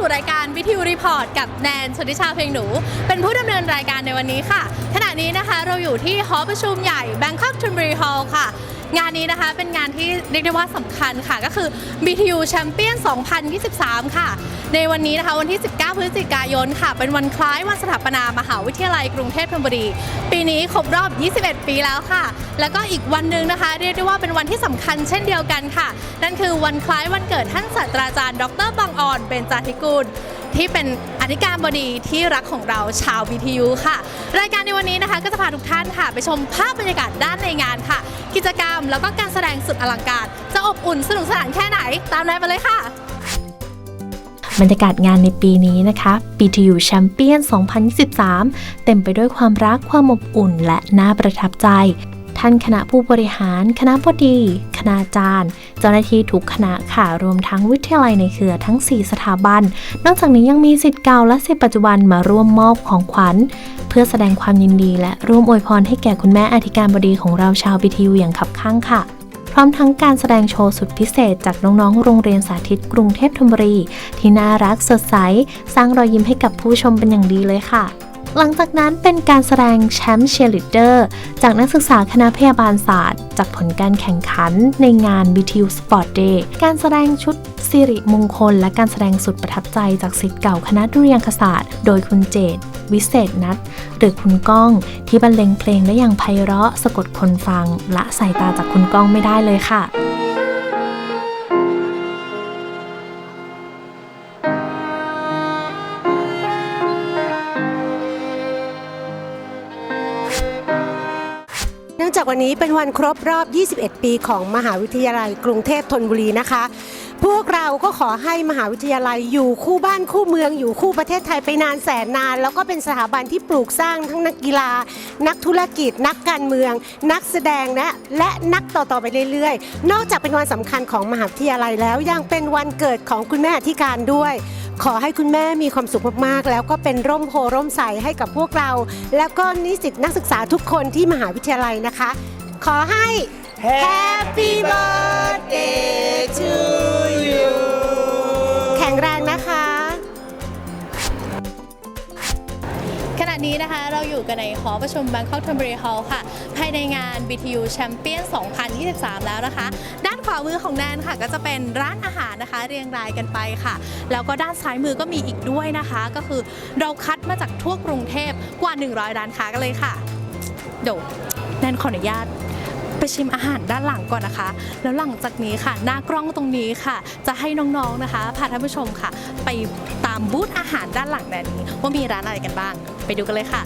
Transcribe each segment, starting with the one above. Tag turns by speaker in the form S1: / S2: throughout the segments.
S1: สู่รายการวิทยุรีพอร์ตกับแนนชนทิชาเพลงหนู เป็นผู้ดำเนินรายการในวันนี้ค่ะ ขณะนี้นะคะเราอยู่ที่หอประชุมใหญ่ Bangkok t r i m b r y Hall ค่ะ งานนี้นะคะเป็นงานที่เรียกได้ว่าสำคัญค่ะ ก็คือ BTU Champion 2023 ค่ะ ในวันนี้นะคะวันที่ 19 พฤศจิกายนค่ะ เป็นวันคล้ายวันสถาปนามหาวิทยาลัยกรุงเทพธนบุรี ปีนี้ครบรอบ 21 ปีแล้วค่ะ แล้วก็อีกวันหนึ่งนะคะ เรียกได้ว่าเป็นวันที่สำคัญเช่นเดียวกันค่ะ นั่นคือวันคล้ายวันเกิดท่านศาสตราจารย์ ดรบังออนเบญจาธิกุล ที่เป็นอธิการบดีที่รักของเราชาว BTU ค่ะ รายการในวันนี้นะคะ ก็จะพาทุกท่านค่ะ ไปชมภาพบรรยากาศด้านในงานค่ะ กิจกรรมแล้วก็การแสดงสุดอลังการ จะอบอุ่นสนุกสนานแค่ไหน ตามแนนมาเลยค่ะ
S2: บรรยากาศงานในปีนี้นะคะ BTU Champion 2023 เต็มไปด้วยความรักความอบอุ่นและน่าประทับใจ ท่านคณะผู้บริหาร คณะบดี คณาจารย์ เจ้าหน้าที่ทุกคณะค่ะ รวมทั้งวิทยาลัยในเครือทั้ง 4 สถาบัน นอกจากนี้ยังมีสิทธิ์เก่าและสิทธิ์ปัจจุบันมาร่วมมอบของขวัญ เพื่อแสดงความยินดี และร่วมอวยพรให้แก่คุณแม่อธิการบดีของเราชาว BTU อย่างขับข้างค่ะพร้อมทั้งการแสดงโชว์สุดพิเศษจากน้องๆ โรงเรียนสาธิตกรุงเทพธนบุรี ที่น่ารักสดใส สร้างรอยยิ้มให้กับผู้ชมเป็นอย่างดีเลยค่ะ หลังจากนั้นเป็นการแสดงแชมป์เชียร์ลีดเดอร์จากนักศึกษาคณะพยาบาลศาสตร์ จากผลการแข่งขันในงาน BTU Sport Day การแสดงชุดสิริมงคล และการแสดงสุดประทับใจจากศิษย์เก่าคณะดุริยางคศาสตร์ โดยคุณเจต วิเศษนัทหรือคุณก้อง ที่บรรเลงเพลงได้อย่างไพเราะสะกดคนฟัง ละสายตาจากคุณก้องไม่ได้เลยค่ะ
S3: นื่องจากวันนี้เป็นวันครบรอบ 21 ปีของมหาวิทยาลัยกรุงเทพธนบุรีนะคะ พวกเราก็ขอให้มหาวิทยาลัยอยู่คู่บ้านคู่เมือง อยู่คู่ประเทศไทยไปนานแสนนาน แล้วก็เป็นสถาบันที่ปลูกสร้างทั้งนักกีฬา นักธุรกิจ นักการเมือง นักแสดงนะและนักต่อๆไปเรื่อยๆ นอกจากเป็นวันสำคัญของมหาวิทยาลัยแล้วยังเป็นวันเกิดของคุณแม่อธิการด้วย ขอให้คุณแม่มีความสุขมากๆ แล้วก็เป็นร่มโพร่มใสให้กับพวกเรา แล้วก็นิสิตนักศึกษาทุกคนที่มหาวิทยาลัยนะคะ ขอให้ Happy birthday to you แข็งแรงนะคะ
S1: นี้นะคะเราอยู่กันในหอประชุม Bangkok t r i m b r y Hall ค่ะ ภายในงาน BTU Champion 2023 แล้วนะคะ ด้านขวามือของแนนค่ะ ก็จะเป็นร้านอาหารนะคะ เรียงรายกันไปค่ะ แล้วก็ด้านซ้ายมือก็มีอีกด้วยนะคะ ก็คือเราคัดมาจากทั่วกรุงเทพกว่า 100 ร้านค้ากันเลยค่ะเดี๋ยวแนนขออนุญาต ไปชิมอาหารด้านหลังก่อนนะคะ แล้วหลังจากนี้ค่ะ หน้ากล้องตรงนี้ค่ะ จะให้น้องๆนะคะพาท่านผู้ชมค่ะ ไปตามบูธอาหารด้านหลังแนนนี้ว่ามีร้านอะไรกันบ้าง ไปดูกันเลยค่ะ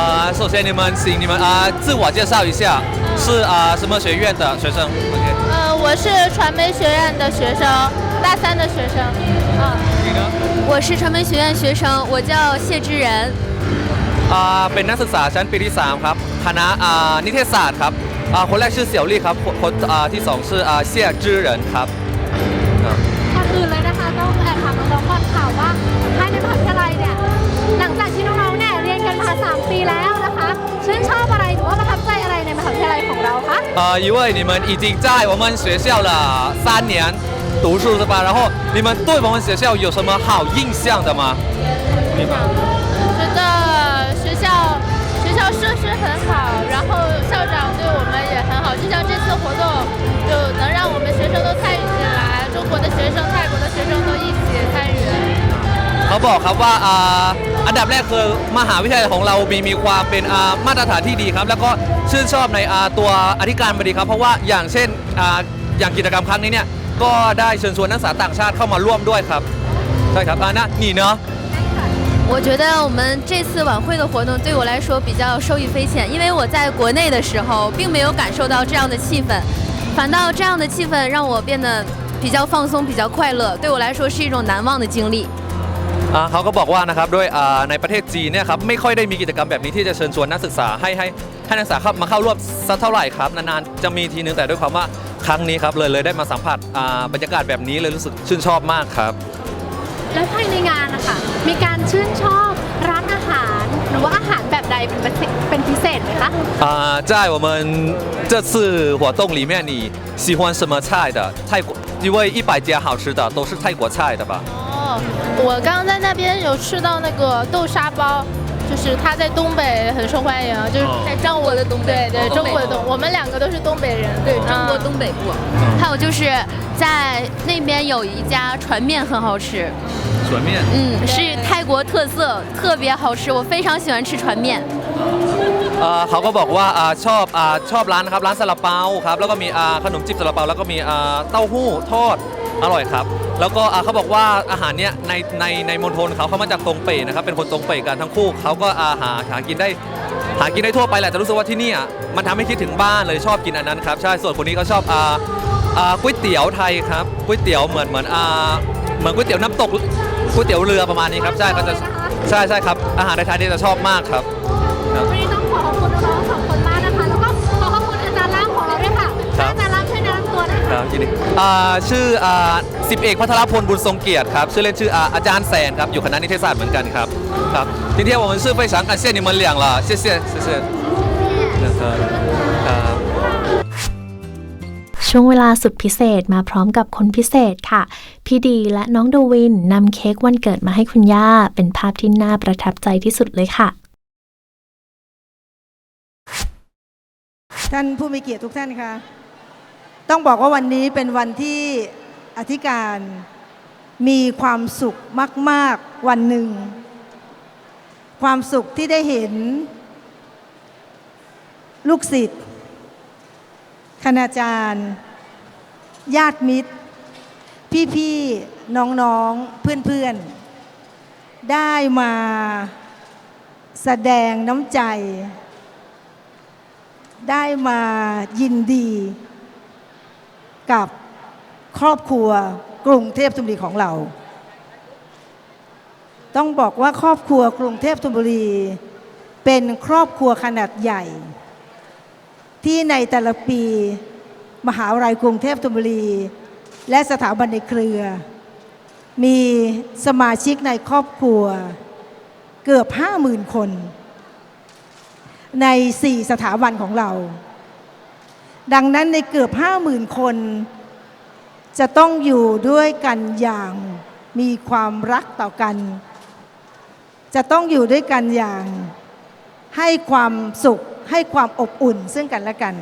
S1: เลยค่ะ
S4: 呃，首先你们请你们啊、自我介绍一下，是啊、什么学院的学生？OK，
S5: 呃，我是传媒学院的学生，大三的学生。啊，
S4: 你呢？
S5: 我是传媒学院学生，我叫谢之仁。
S4: อ่าเป็นนักศึกษาชั้นปีที่ 3 ครับ คณะอ่านิเทศศาสตร์ครับอ่าคนแรกชื่อเสี่ยวลี่ครับคนคนอ่าที่สองชื่ออ่าเซี่ยจื้อเหรินครับอ่า
S1: ก่อนอื่นเลยนะคะต้องแอบถามน้องๆก่อนค่ะว่าภายในมหาวิทยาลัยเนี่ย หลังจากที่น้อง อบอะไรหรือว่าประทับใจอะไรในมหาวิทยาลัยของเราคะ
S4: 呃，因为你们已经在我们学校了三年读书是吧？然后你们对我们学校有什么好印象的吗？你们
S5: 觉得学校学校设施很好，然后校长对我们也很好，就像这次活动就能让我们学生都参与进来，中国的学生、泰国的学生都一起参与。
S4: เขาบอกครับว่าอ่า อันดับแรกคือมหาวิทยาลัยของเรามีมีความเป็นอ่ามาตรฐานที่ดีครับ แล้วก็ชื่นชอบในอ่าตัวอธิการบดีครับ เพราะว่าอย่างเช่นอ่าอย่างกิจกรรมครั้งนี้เนี่ยก็ได้เชิญชวนนักศึกษาต่างชาติเข้ามาร่วมด้วยครับใช่ครับอ่านะนี่เนาะ
S5: 我觉得我们这次晚会的活动对我来说比较受益匪浅，因为我在国内的时候并没有感受到这样的气氛，
S6: 反倒这样的气氛让我变得比较放松、比较快乐，对我来说是一种难忘的经历。
S4: อ่าเขาก็บอกว่านะครับด้วยอ่าในประเทศจีนเนี่ยครับไม่ค่อยได้มีกิจกรรมแบบนี้ที่จะเชิญชวนนักศึกษาให้ให้ให้นักศึกษาเข้ามาเข้าร่วมสักเท่าไหร่ครับนานๆจะมีทีนึงแต่ด้วยความว่าครั้งนี้ครับเลยเลยได้มาสัมผัสอ่าบรรยากาศแบบนี้เลยรู้สึกชื่นชอบมากครับ
S1: และภายในงานนะคะมีการชื่นชอบร้านอาหาร หรือว่าอาหารแบบใดเป็นพิเศษเป็นพิเศษไหมคะ
S4: 啊，在我们这次活动里面，你喜欢什么菜的？泰国，因为一百家好吃的都是泰国菜的吧？
S5: 哦，我刚刚在那边有吃到那个豆沙包，就是它在东北很受欢迎，就是
S4: 哦
S5: 在中国的东北，对对，
S6: 东北
S5: 中国的东，我们两个都是东北人，
S6: 对中国
S5: 嗯
S6: 东北部，还有就是在那边有一家船面很好吃，
S4: 水面。
S6: 嗯，是泰国特色，特别好吃，我非常喜欢吃船面。
S4: เอ่อเขาก็บอกว่าอ่าชอบอาชอบร้านนะครับร้านซาลาเปาครับแล้วก็มีอ่าขนมจีบซาลาเปาแล้วก็มีอ่าเต้าหู้ทอด อร่อยครับ แล้วก็อ่าเขาบอกว่าอาหารเนี้ยในในในมณฑลเขาเขามาจากตรงเป่นะครับเป็นคนตรงเป่กันทั้งคู่เขาก็อาหาหากินได้หากินได้ทั่วไปแหละแต่รู้สึกว่าที่นี่ยมันทำให้คิดถึงบ้านเลยชอบกินอันนั้นครับใช่ส่วนคนนี้เขาชอบอ่าอ่าก๋วยเตี๋ยวไทยครับก๋วยเตี๋ยวเหมือนเหมือนอ่าเหมือนก๋วยเตี๋ยวน้ำตกก๋วยเตี๋ยวเรือประมาณนี้ครับใช่เขาจะใช่ใช่ครับอาหารในไทยนี่จะชอบมากครับ
S1: ทีนึงชื่อ
S4: อสิบเอกพัทรพลบุญทรงเกียรติครับชื่อเล่นชื่ออาอาจารย์แสนครับอยู่คณะนิเทศศาสตร์เหมือนกันครับครับทีเที่ยวผมชื่อไฟสังอันเซียนนี่มันเหลียงล่ะเซียเซีย
S2: ช่วงเวลาสุดพิเศษมาพร้อมกับคนพิเศษค่ะ พี่ดีและน้องดูวินนำเค้กวันเกิดมาให้คุณย่า เป็นภาพที่น่าประทับใจที่สุดเลยค่ะ
S7: ท่านผู้มีเกียรติทุกท่านค่ะ ต้องบอกว่าวันนี้เป็นวันที่อธิการมีความสุขมาก ๆ วันหนึ่ง ความสุขที่ได้เห็น ลูกศิษย์คณาจารย์ ญาติมิตร พี่ ๆ น้อง ๆ เพื่อน ๆ ได้มาแสดงน้ำใจ ได้มายินดี กับครอบครัวกรุงเทพธนบุรีของเรา ต้องบอกว่าครอบครัวกรุงเทพธนบุรี เป็นครอบครัวขนาดใหญ่ ที่ในแต่ละปีมหาวิทยาลัยกรุงเทพธนบุรี และสถาบันในเครือ มีสมาชิกในครอบครัว เกือบ 50,000 คน ใน 4 สถาบันของเรา ดังนั้นในเกือบ50,000คน จะต้องอยู่ด้วยกันอย่างมีความรักต่อกัน จะต้องอยู่ด้วยกันอย่างให้ความสุขให้ความอบอุ่นซึ่งกันและกัน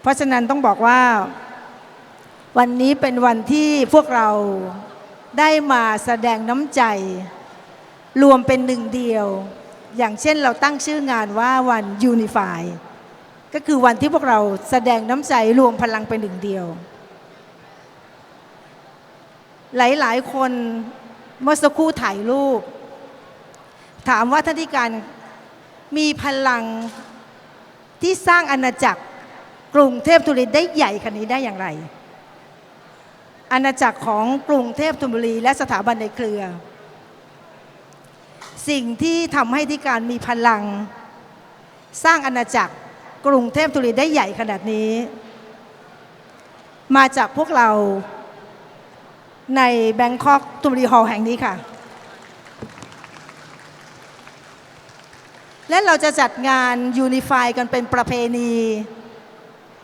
S7: เพราะฉะนั้นต้องบอกว่า วันนี้เป็นวันที่พวกเราได้มาแสดงน้ำใจ รวมเป็นหนึ่งเดียว อย่างเช่นเราตั้งชื่องานว่าวันยูนิฟาย ก็คือวันที่พวกเราแสดงน้ำใจรวมพลังเป็นหนึ่งเดียว หลายๆ คนเมื่อสักครู่ถ่ายรูป ถามว่าท่านที่การมีพลังที่สร้างอาณาจักรกรุงเทพธุรีได้ใหญ่ขนาดนี้ได้อย่างไร อาณาจักรของกรุงเทพธุรีและสถาบันในเครือ สิ่งที่ทำให้ที่การมีพลัง สร้างอาณาจักร กรุงเทพธุรีได้ใหญ่ขนาดนี้ มาจากพวกเราในแบงคอกธุรีฮอลล์แห่งนี้ค่ะ และเราจะจัดงานยูนิฟายกันเป็นประเพณี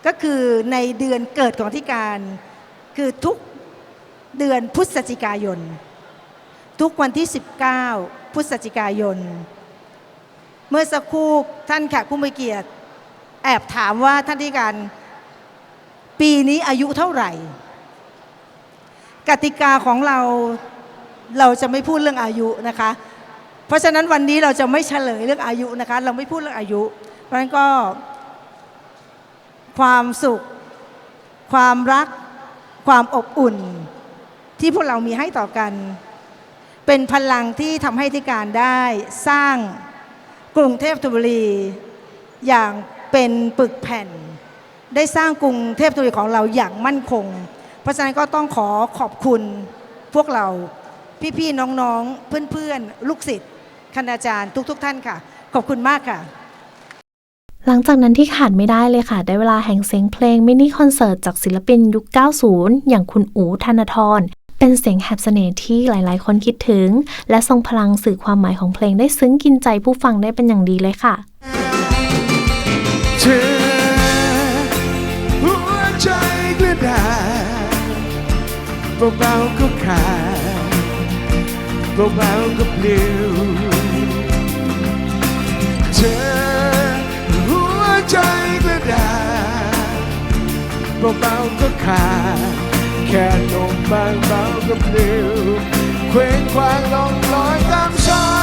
S7: ก็คือในเดือนเกิดของที่การ คือทุกเดือนพฤศจิกายน ทุกวันที่ 19 พฤศจิกายน เมื่อสักครู่ท่านแขกผู้มีเกียรติ แอบถามว่าท่านที่การปีนี้อายุเท่าไหร่ กติกาของเราเราจะไม่พูดเรื่องอายุนะคะ เพราะฉะนั้นวันนี้เราจะไม่เฉลยเรื่องอายุนะคะ เราไม่พูดเรื่องอายุ เพราะฉะนั้นก็ ความสุข ความรัก ความอบอุ่น ที่พวกเรามีให้ต่อกัน เป็นพลังที่ทำให้ที่การได้สร้างกรุงเทพธนบุรีอย่าง เป็นปึกแผ่น ได้สร้างกรุงเทพธนบุรีของเราอย่างมั่นคง เพราะฉะนั้นก็ต้องขอขอบคุณพวกเราพี่ๆน้องๆ เพื่อนๆ ลูกศิษย์คณาจารย์ทุก ๆ ท่านค่ะ ขอบคุณมากค่ะ
S2: หลังจากนั้นที่ขาดไม่ได้เลยค่ะ ได้เวลาแห่งเสียงเพลงมินิคอนเสิร์ตจากศิลปินยุค 90 อย่างคุณอู๋ธนทร เป็นเสียงแหบเสน่ห์ที่หลายๆ คนคิดถึง และทรงพลังสื่อความหมายของเพลงได้ซึ้งกินใจผู้ฟังได้เป็นอย่างดีเลยค่ะ
S8: เธอ หัวใจกระดาษเบาๆก็ขาดเบาๆก็ปลิวเธอ หัวใจกระดาษเบาๆก็ขาดแค่ลมบางเบาก็ปลิวเคว้งคว้างลองลอยตามสาย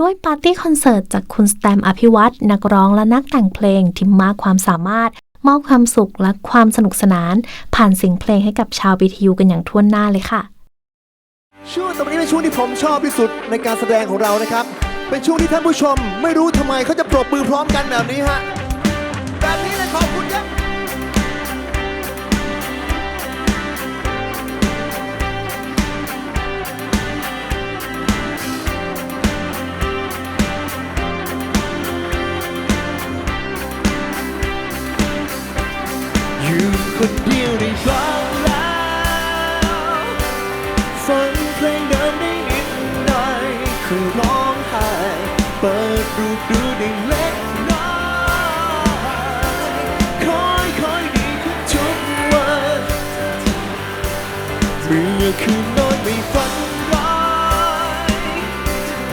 S2: ด้วยปาร์ตี้คอนเสิร์ตจากคุณสแตมอภิวัตนักร้องและนักแต่งเพลงที่มากความสามารถ มอบความสุขและความสนุกสนาน ผ่านเสียงเพลงให้กับชาวบีทียูกันอย่างท่วนหน้าเลยค่ะ
S9: ช่วงตอไปนี้เป็นช่วงที่ผมชอบที่สุดในการแสดงของเรานะครับ เป็นช่วงที่ท่านผู้ชม ไม่รู้ทำไมเขาจะปรบมือพร้อมกันแบบนี้ฮะแบบนี้เลยขอบคุณครับ คนเดียวได้บ้างแล้วฟังเพลงเดิมได้นิดหน่อยคือร้องไห้เปิดรูปดูได้เล็กน้อยคอยคอยดีขึ้นทุกวันเมื่อคืนนอนไม่ฝันร้าย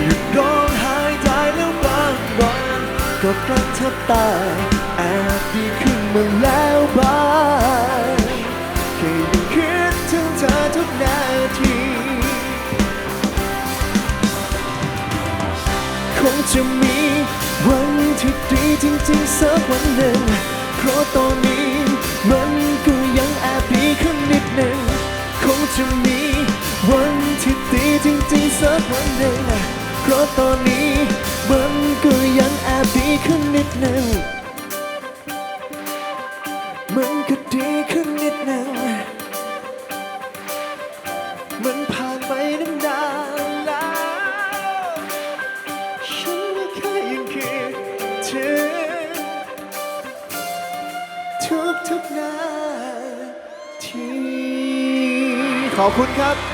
S9: หยุดร้องไห้ได้แล้วบางวันก็กระทับตายแอบดีขึ้นมาแล้ว จะมีวันที่ดีจริงๆสักวันหนึ่ง เพราะตอนนี้มันก็ยังแอบดีขึ้นนิดหนึ่ง คงจะมีวันที่ดีจริงๆสักวันหนึ่ง เพราะตอนนี้ ทุกทุกๆนาทีขอบคุณครับ